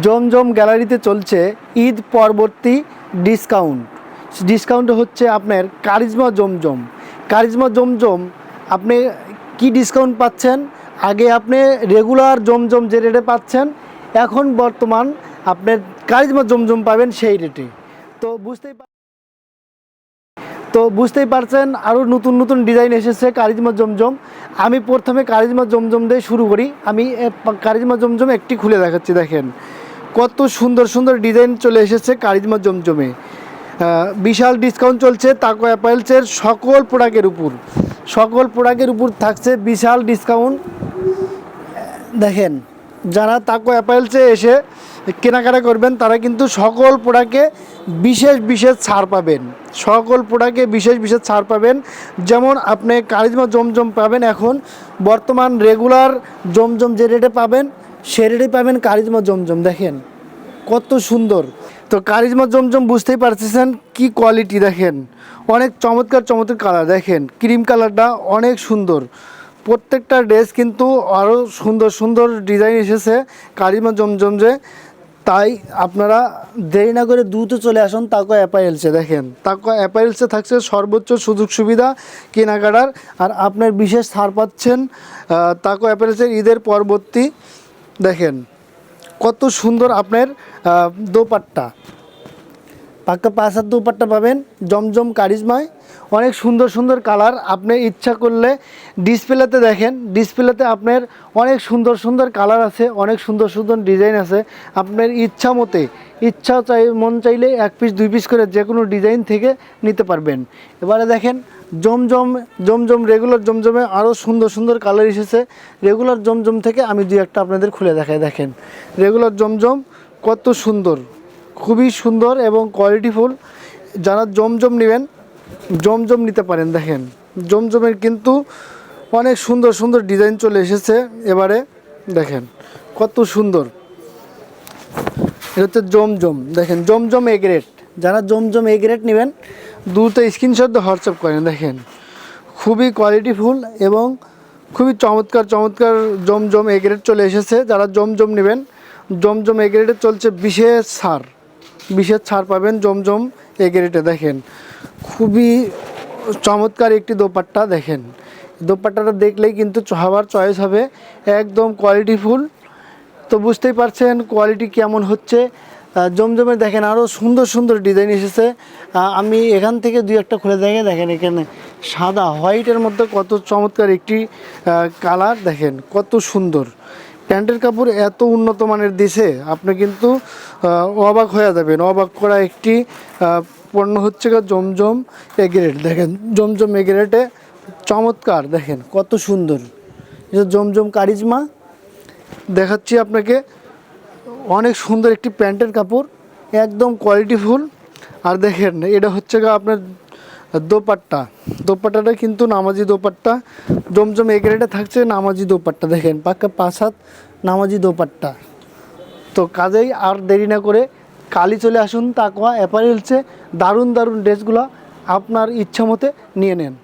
জমজম গ্যালারিতে চলছে ঈদ পরবর্তী ডিসকাউন্ট। ডিসকাউন্ট হচ্ছে আপনার কারিজমা জমজম। কারিজমা জমজম, আপনি কি ডিসকাউন্ট পাচ্ছেন? আগে আপনি রেগুলার জমজম যে রেটে পাচ্ছেন, এখন বর্তমান আপনার কারিজমা জমজম পাবেন সেই রেটে তো বুঝতেই তো বুঝতেই পারছেন আরও নতুন নতুন ডিজাইন এসেছে কারিজমা জমজম। আমি প্রথমে কারিজমা জমজম দিয়ে শুরু করি। আমি কারিজমা জমজম একটি খুলে দেখাচ্ছি, দেখেন। কত সুন্দর সুন্দর ডিজাইন চলে এসেছে কারিজমা জমজমে। বিশাল ডিসকাউন্ট চলছে তাকো অ্যাপাইলসের সকল প্রোডাক্টের উপর। সকল প্রোডাক্টের উপর থাকছে বিশাল ডিসকাউন্ট দেখেন, যারা তাকো অ্যাপাইলসে এসে কেনাকাটা করবেন, তারা কিন্তু সকল প্রোডাক্টে বিশেষ বিশেষ ছাড় পাবেন। সকল প্রোডাক্টে বিশেষ বিশেষ ছাড় পাবেন। যেমন আপনি কারিজমা জমজম পাবেন এখন, বর্তমান রেগুলার জমজম যে রেটে পাবেন সে রেটে পাবেন কারিজমা জমজম, দেখেন। কত সুন্দর। তো কারিজমা জমজম বুঝতেই পারতেছেন কি কোয়ালিটি দেখেন। অনেক চমৎকার চমৎকার কালার দেখেন। ক্রিম কালারটা অনেক সুন্দর। প্রত্যেকটা ড্রেস কিন্তু আরও সুন্দর সুন্দর ডিজাইন এসেছে কারিজমা জমজম যে। তাই আপনারা দেরি না করে দ্রুত চলে আসুন তাকো অ্যাপারেলসে দেখেন। তাকো অ্যাপারেলসে থাকছে সর্বোচ্চ সুযোগ সুবিধা কেনাকাটার। আর আপনার বিশেষ ছাড় পাচ্ছেন তাকো অ্যাপারেলসের ঈদের পরবর্তী দেখেন কত সুন্দর আপনার দোপাট্টা। পাক্কা পাঁচ হাত দোপাট্টা পাবেন, জমজম কারিজমায়। অনেক সুন্দর সুন্দর কালার, আপনি ইচ্ছা করলে ডিসপ্লেতে দেখেন, ডিসপ্লেতে আপনার অনেক সুন্দর সুন্দর কালার আছে, অনেক সুন্দর সুন্দর ডিজাইন আছে। আপনার ইচ্ছা মতে, ইচ্ছা চাই, মন চাইলে এক পিস দুই পিস করে যে কোনো ডিজাইন থেকে নিতে পারবেন। এবারে দেখেন, জমজম জমজম রেগুলার জমজমে আরও সুন্দর সুন্দর কালার এসেছে। রেগুলার জমজম থেকে আমি দুই একটা আপনাদের খুলে দেখাই, দেখেন। রেগুলার জমজম কত সুন্দর। খুবই সুন্দর এবং কোয়ালিটিফুল যারা জমজম নেবেন, জমজম নিতে পারেন, দেখেন। জমজমের কিন্তু অনেক সুন্দর সুন্দর ডিজাইন চলে এসেছে এবারে, দেখেন, কত সুন্দর। এটা হচ্ছে জমজম, দেখেন, জমজম এ গ্রেড যারা জমজম এ গ্রেড নেবেন, দ্রুত স্ক্রিনশট দিয়ে হোয়াটসঅ্যাপ করেন, দেখেন। খুবই কোয়ালিটিফুল এবং খুবই চমৎকার চমৎকার জমজম এ গ্রেড চলে এসেছে। যারা জমজম নেবেন, জমজম এ গ্রেডে চলছে বিশেষ ছাড় বিশেষ ছাড় পাবেন জমজম এ গ্রেডে দেখেন। খুবই চমৎকার একটি দোপাট্টা, দেখেন। দোপাট্টাটা দেখলেই কিন্তু সবার চয়েস হবে। একদম কোয়ালিটিফুল তো বুঝতেই পারছেন কোয়ালিটি কেমন হচ্ছে। জমজমে দেখেন আরও সুন্দর সুন্দর ডিজাইন এসেছে। আমি এখান থেকে দুই একটা খুলে দেখে দেখেন এখানে সাদা হোয়াইটের মধ্যে কত চমৎকার একটি কালার দেখেন, কত সুন্দর। প্যান্টের কাপড় এত উন্নত মানের দিছে, আপনি কিন্তু অবাক হয়ে যাবেন। অবাক করা একটি পণ্য হচ্ছে জমজম এগ্রেড দেখেন, জমজম এগ্রেটে চমৎকার, দেখেন, কত সুন্দর। জমজম কারিজমা, দেখাচ্ছি আপনাকে, অনেক সুন্দর একটি প্যান্টের কাপড়, একদম কোয়ালিটিফুল আর দেখেন, এটা হচ্ছে আপনার দোপাট্টা। দোপাট্টাটা কিন্তু নামাজি দোপাট্টা। জমজম এগরেটে থাকছে নামাজি দোপাট্টা, দেখেন। পাক্কা পাঁচ হাত নামাজি দোপাট্টা। তো কাজেই আর দেরি না করে কালি চলে আসুন তাকোয়া অ্যাপারেলসে দারুণ দারুণ ড্রেসগুলো আপনার ইচ্ছা মতে নিয়ে নেন।